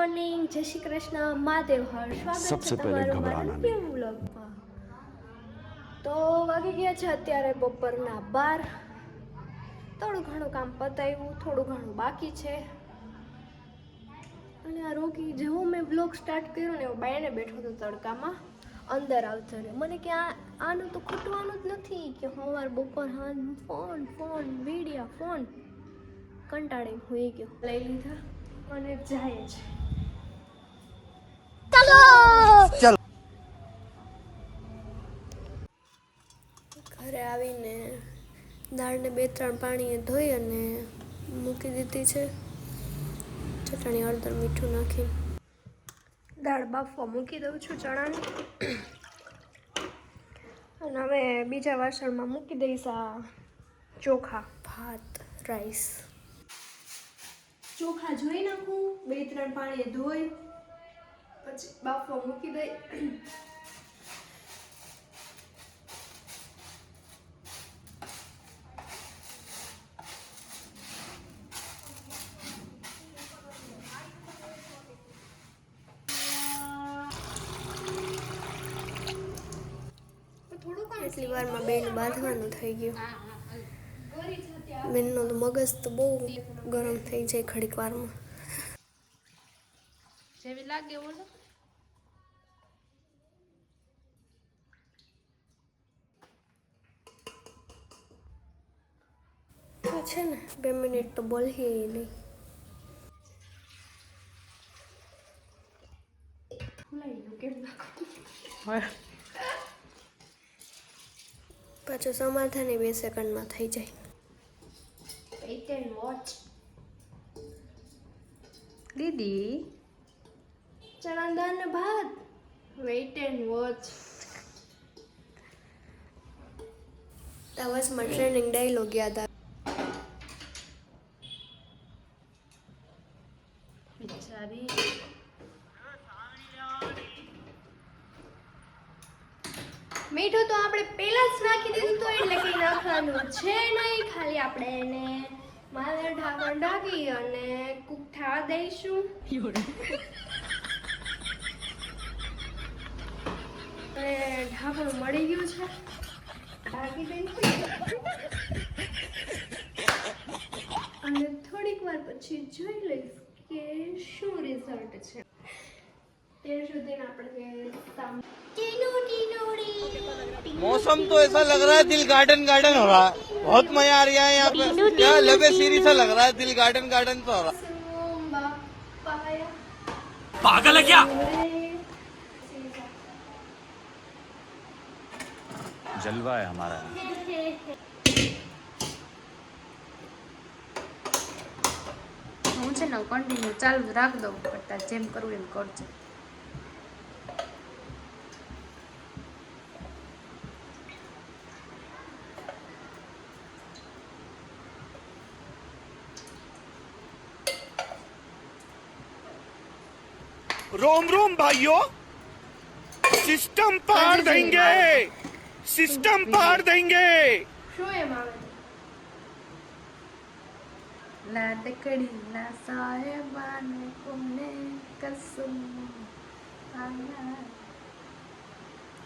Morning. જય શ્રી કૃષ્ણ. મહાદેવ હર. સ્વાગત છે તમારું મારા new તો વાગી ગયા છે અત્યારે બપોરના બાર. થોડું ઘણું કામ પતાવ્યું થોડું ઘણું બાકી છે. અને આ રોકી જેવો મેં બ્લોગ સ્ટાર્ટ કર્યો ને એવો બાયણે બેઠો હતો તડકામાં અંદર આવતો રહ્યો. મને કે આ આનું તો ખૂટવાનું જ નથી કે સવાર બપોર હા ફોન ફોન વીડિયો ફોન કંટાળી હોઈ ગયો. લઈ લીધા. અને જાય છે. બે ત્રણ પાણીએ ધોઈ અને મૂકી દીધી છે. ચટણી હળદર મીઠું નાખી. દાળ બાફવા મૂકી દઉં છું ચણાની. અને હવે બીજા વાસણમાં મૂકી દઈશ આ ચોખા. ભાત રાઈસ. ચોખા જોઈ નાખું બે ત્રણ પાણીએ ધોઈ પછી બાફવા મૂકી દઈ. એટલી વારમાં બેન બાંધવાનું થઈ ગયું. બેનનો તો મગજ તો બહુ ગરમ થઈ જાય ઘડીક વારમાં. જેવી લાગે બોલો. છે ને બે મિનિટ તો બોલીએ નહીં. ખુલાઈ ગયું કેમ નાખું પાછું સમાધાન બે સેકન્ડમાં થઈ જાય. વેઇટ એન્ડ વોચ દીદી. ચણા દાળ ને ભાત wait and watch training dialogue યાદ આવે. બિચારી મીઠું તો આપણે પહેલા જ નાખી દીધું તો એટલે કંઈ નાખવાનું છે નહીં. ખાલી આપણે એને માદર ઢાંકણ ઢાંકી અને કૂક દઈશું. અને ઢાંકણું મળી ગયું છે. ઢાંકી દઈશું. અને થોડીક વાર પછી જોઈ લઈશ કે શું રિઝલ્ટ છે. ત્યાં સુધી આપણે मौसम तो ऐसा लग रहा है दिल गार्डन गार्डन हो रहा है बहुत मजा आ रहा है यहाँ पे क्या लबे सीरी सा लग रहा है दिल गार्डन गार्डन सा हो रहा है पागल है क्या जलवा है हमारा હું છે ને કન્ટિન્યુ ચાલુ જ રાખ દઉં કરતા જેમ કરવું એમ કરજો रोम रोम भाइयों सिस्टम पार देंगे सिस्टम पार देंगे શું એમ આવે લાડકડી ના સાહેબાને કોને કસમ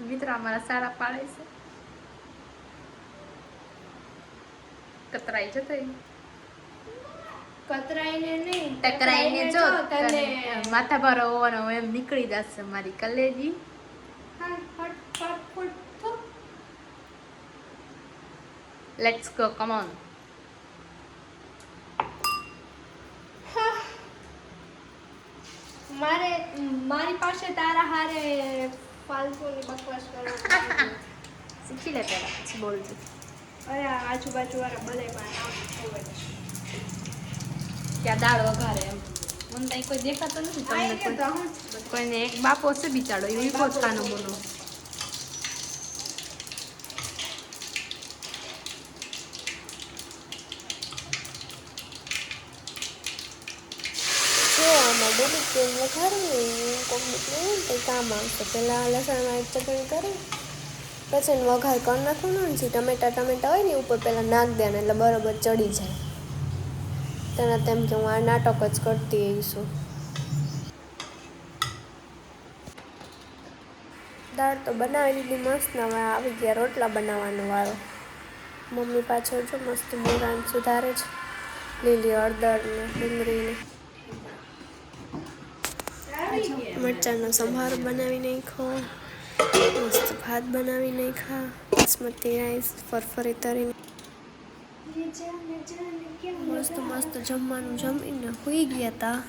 મિત્ર અમારા સાડા પાડે છે કતરાઈ જતો કતરાઈને નહીં ટકરાઈને જો તને માથા પર હોવાનો એમ નીકળી જશે મારી કલેજી. લેટ્સ ગો કમ ઓન મારે મારી પાસે તારા હારે ફાલતુની બકવાસ કરવા શીખી લે પહેલા બોલજો. અરે આજુબાજુ વાળા બધાય નામ ખબર છે. ત્યાં દાળ વઘારે એમ. મને ત્યાં કોઈ દેખાતો નથી તમને કોઈને એક બાપો છે બિચારો એ ખાનો બોલો. તેલ વઘારું તો કામ આવશે. પહેલાં લસણમાં એક ચટણી કરી પછી વઘાર કરી નાખવાનો ને જે ટમેટા ટમેટા હોય ને ઉપર પહેલાં નાખ દેવાના એટલે બરોબર ચડી જાય. તેના તેમ કે હું આ નાટક જ કરતી છું. દાળ તો બનાવી દીધી મસ્ત હવે આવી ગયા રોટલા બનાવવાનો વાળો મમ્મી પાછળ જો મસ્ત મોરાન સુધારે છે. લીલી હળદર ને ડુંગળીને મરચાંનો સંભાર બનાવી નાખો મસ્ત ભાત બનાવી નાખા બાસમતી રાઈસ ફરફરી તરીને. મસ્ત મસ્ત જમવાનું જમીને હોઈ ગયા હતા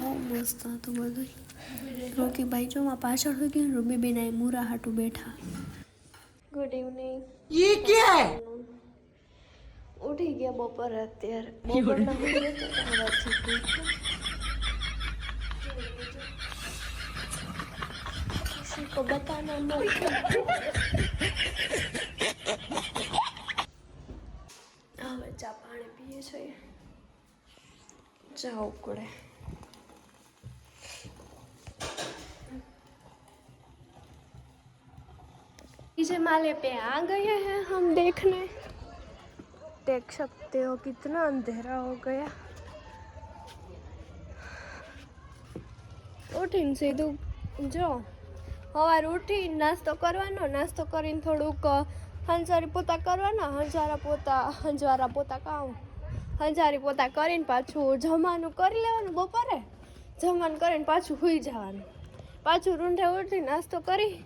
બહુ મસ્ત હતું બધું રોકીભાઈ જોમાં પાછળ હોઈ ગયા રૂબીબેન એ મૂરા હાટું બેઠા. ગુડ ઇવનિંગ ઈ કે? ઉઠી ગયા બપોર અત્યારે. બપોરના બતાના ચા ઉકળે इसे माले पे आ गए हैं हम देखने देख सकते हो कितना अंधेरा हो गया ઉઠીને સીધું જો સવારે ઉઠી નાસ્તો કરવાનો નાસ્તો કરીને થોડુંક હંસારી પોતા કરવાના હંસારા પોતા હંજવારા પોતા કામ હંસારી પોતા કરીને પાછું જમવાનું કરી લેવાનું બપોરે. જમવાનું કરીને પાછું સૂઈ જવાનું. પાછું રૂંઢે ઉઠી નાસ્તો કરી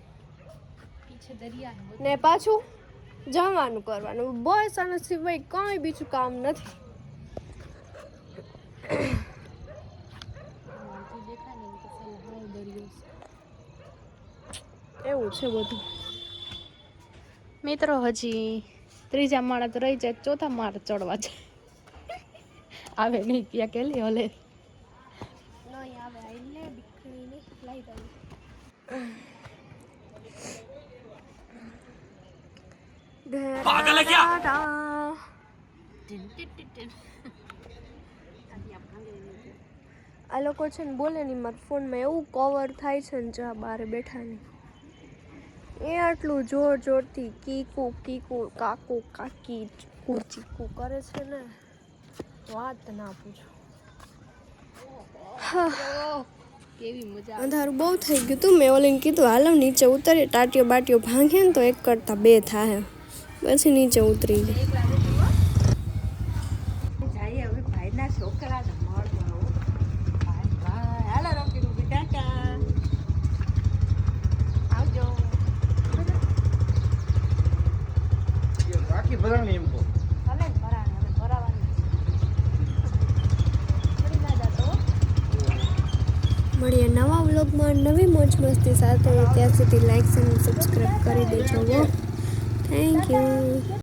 ને પાછું જમવાનું કરવાનું. બસ આના સિવાય કંઈ બીજું કામ નથી. એવું છે બધું. મિત્રો હજી ત્રીજા માળા તો રહી જાય ચોથા માળા ચડવા છે આવે નહીં ત્યાં કેલી હલે પાગલ ક્યાં આ લોકો છે ને બોલે નહીં મારા ફોનમાં એવું કવર થાય છે ને જ્યાં બારે બેઠા નહીં એ આટલું જોર જોરથી કીકુ કીકુ કાકુ કાકી ચીકુ ચીકુ કરે છે ને. વાત ના પૂછો. કેવી મજા અંધારું બહુ થઈ ગયું તું. મેં ઓલીને કીધું હાલો નીચે ઉતરીએ ટાટીઓ બાટીઓ ભાંગે ને તો એક કરતાં બે થાય પછી નીચે ઉતરી ગઈ. જાય હવે ભાઈના છોકરાને મળવા હો. મળીએ નવા વ્લોગમાં. નવી મોજ મસ્તી સાથે. ત્યાં સુધી લાઇક્સ અને સબસ્ક્રાઈબ કરી દેજો થેન્ક યુ